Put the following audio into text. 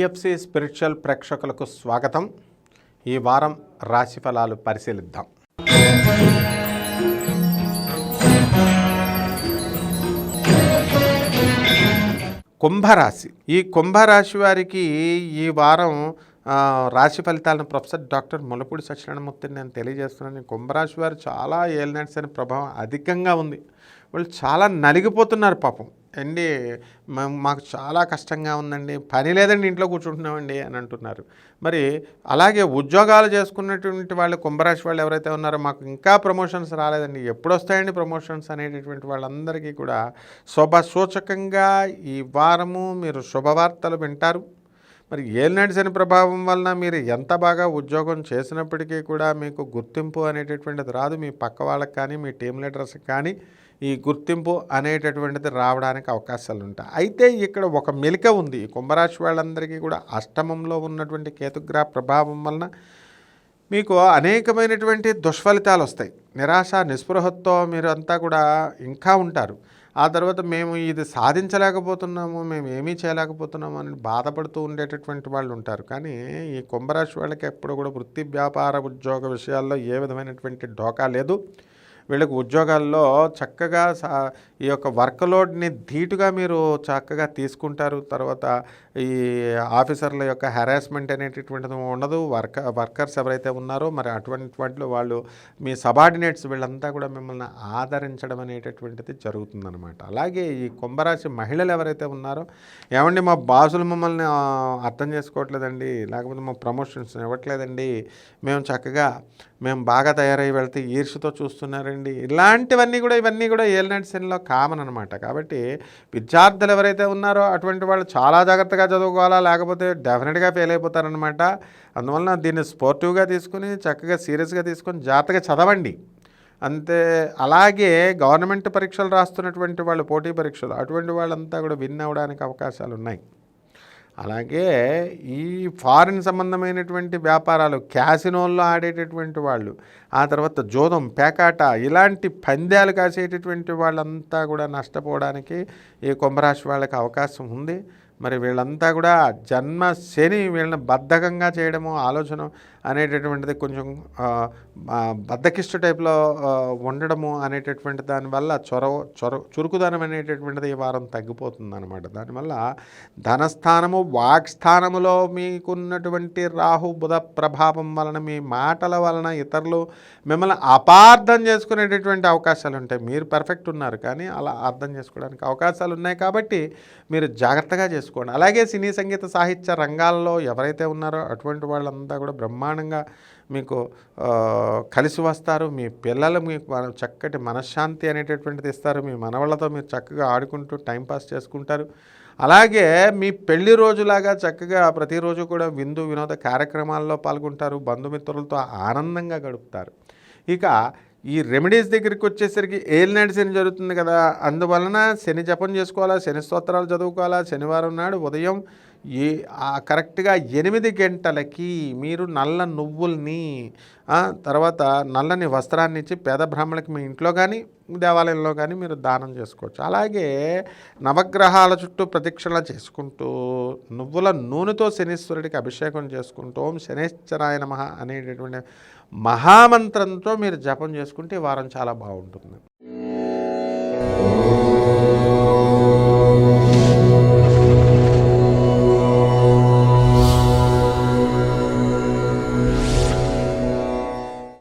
DFC spiritual ప్రేక్షకులకు స్వాగతం. ఈ వారం రాశి ఫలాలు పరిశీలిద్దాం. కుంభరాశి. ఈ కుంభరాశి వారికి ఈ వారం రాశి ఫలితాలను ప్రొఫెసర్ డాక్టర్ ములపూడి సత్యనారాయణమూర్తిని నేను తెలియజేస్తున్నాను. ఈ కుంభరాశి వారు చాలా ఏలినట్స్ అనే ప్రభావం అధికంగా ఉంది. వాళ్ళు చాలా నలిగిపోతున్నారు పాపం. అండి మాకు చాలా కష్టంగా ఉందండి. పని లేదండి ఇంట్లో కూర్చుంటున్నామండి అని అంటున్నారు. మరి అలాగే ఉద్యోగాలు చేసుకున్నటువంటి వాళ్ళు కుంభరాశి వాళ్ళు ఎవరైతే ఉన్నారో మాకు ఇంకా ప్రమోషన్స్ రాలేదండి. ఎప్పుడు వస్తాయండి ప్రమోషన్స్ అనేటటువంటి వాళ్ళందరికీ కూడా శుభ సూచకంగా ఈ వారము మీరు శుభవార్తలు వింటారు. మరి ఏలినాటి శని ప్రభావం వలన మీరు ఎంత బాగా ఉద్యోగం చేసినప్పటికీ కూడా మీకు గుర్తింపు అనేటటువంటిది రాదు. మీ పక్క వాళ్ళకి కానీ మీ టీం లీడర్స్కి కానీ ఈ గుర్తింపు అనేటటువంటిది రావడానికి అవకాశాలు ఉంటాయి. అయితే ఇక్కడ ఒక మెలిక ఉంది. కుంభరాశి వాళ్ళందరికీ కూడా అష్టమంలో ఉన్నటువంటి కేతుగ్రహ ప్రభావం వలన మీకు అనేకమైనటువంటి దుష్ఫలితాలు వస్తాయి. నిరాశ నిస్పృహతో మీరు అంతా కూడా ఇంకా ఉంటారు. ఆ తర్వాత మేము ఇది సాధించలేకపోతున్నాము మేము ఏమీ చేయలేకపోతున్నాము అని బాధపడుతూ ఉండేటటువంటి వాళ్ళు ఉంటారు. కానీ ఈ కుంభరాశి వాళ్ళకి ఎప్పుడు కూడా వృత్తి వ్యాపార ఉద్యోగ విషయాల్లో ఏ విధమైనటువంటి డోకా లేదు. వీళ్ళకి ఉద్యోగాల్లో చక్కగా సా- ఈ యొక్క వర్క్ లోడ్ని ధీటుగా మీరు చక్కగా తీసుకుంటారు. తర్వాత ఈ ఆఫీసర్ల యొక్క హెరాస్మెంట్ అనేటటువంటిది ఉండదు. వర్క వర్కర్స్ ఎవరైతే ఉన్నారో మరి అటువంటి వాళ్ళు మీ సబార్డినేట్స్ వీళ్ళంతా కూడా మిమ్మల్ని ఆదరించడం అనేటటువంటిది జరుగుతుందనమాట అలాగే ఈ కుంభరాశి మహిళలు ఎవరైతే ఉన్నారో ఏమండి మా బాసులు మమ్మల్ని అర్థం చేసుకోవట్లేదండి లేకపోతే మా ప్రమోషన్స్ ఇవ్వట్లేదండి మేము చక్కగా మేము బాగా తయారై వెళ్తే ఈర్షతో చూస్తున్నారండి ఇలాంటివన్నీ కూడా ఇవన్నీ కూడా ఏలినాటి శనిలో కామన్ అనమాట కాబట్టి విద్యార్థులు ఎవరైతే ఉన్నారో అటువంటి వాళ్ళు చాలా జాగ్రత్తగా చదువుకోవాలా లేకపోతే డెఫినెట్గా ఫెయిల్ అయిపోతారనమాట అందువలన దీన్ని స్పోర్టివ్గా తీసుకుని చక్కగా సీరియస్గా తీసుకొని జాగ్రత్తగా చదవండి. అంతే అలాగే గవర్నమెంట్ పరీక్షలు రాస్తున్నటువంటి వాళ్ళు పోటీ పరీక్షలు అటువంటి వాళ్ళంతా కూడా విన్ అవ్వడానికి అవకాశాలు ఉన్నాయి అలాగే ఈ ఫారిన్ సంబంధమైనటువంటి వ్యాపారాలు క్యాసినోల్లో ఆడేటటువంటి వాళ్ళు ఆ తర్వాత జోదం పేకాట ఇలాంటి పందాలు కాసేటటువంటి వాళ్ళంతా కూడా నష్టపోవడానికి ఈ కుంభరాశి వాళ్ళకి అవకాశం ఉంది. మరి వీళ్ళంతా కూడా జన్మ శని వీళ్ళని బద్ధకంగా చేయడము ఆలోచన అనేటటువంటిది కొంచెం ఆ, బద్ధకిష్ట టైప్లో ఉండడము అనేటటువంటి దానివల్ల చొరవ చొర చురుకుదనం అనేటటువంటిది ఈ వారం తగ్గిపోతుంది అనమాట దానివల్ల ధనస్థానము వాక్స్థానములో మీకున్నటువంటి రాహు బుధ ప్రభావం వలన మీ మాటల వలన ఇతరులు మిమ్మల్ని అపార్థం చేసుకునేటటువంటి అవకాశాలు ఉంటాయి. మీరు పర్ఫెక్ట్ ఉన్నారు కానీ అలా అర్థం చేసుకోవడానికి అవకాశాలు ఉన్నాయి కాబట్టి మీరు జాగ్రత్తగా చేసుకోండి అలాగే సినీ సంగీత సాహిత్య రంగాల్లో ఎవరైతే ఉన్నారో అటువంటి వాళ్ళంతా కూడా బ్రహ్మాండంగా మీకు కలిసి వస్తారు. మీ పిల్లలు మీకు చక్కటి మనశ్శాంతి అనేటటువంటిది ఇస్తారు. మీ మనవాళ్ళతో మీరు చక్కగా ఆడుకుంటూ టైంపాస్ చేసుకుంటారు. అలాగే మీ పెళ్ళి రోజులాగా చక్కగా ప్రతిరోజు కూడా విందు వినోద కార్యక్రమాల్లో పాల్గొంటారు. బంధుమిత్రులతో ఆనందంగా గడుపుతారు. ఇక ఈ రెమెడీస్ దగ్గరికి వచ్చేసరికి ఏలినాడు శని జరుగుతుంది కదా. అందువలన శని జపం చేసుకోవాలా శని స్తోత్రాలు చదువుకోవాలా శనివారం నాడు ఉదయం ఏ కరెక్ట్గా ఎనిమిది గంటలకి మీరు నల్ల నువ్వుల్ని తర్వాత నల్లని వస్త్రాన్ని ఇచ్చి పేద బ్రాహ్మణులకి మీ ఇంట్లో కానీ దేవాలయంలో కానీ మీరు దానం చేసుకోవచ్చు. అలాగే నవగ్రహాల చుట్టూ ప్రదక్షిణ చేసుకుంటూ నువ్వుల నూనెతో శనీశ్వరుడికి అభిషేకం చేసుకుంటూ ఓం శనేశ్వరాయ నమ అనేటటువంటి మహామంత్రంతో మీరు జపం చేసుకుంటే వారం చాలా బాగుంటుంది.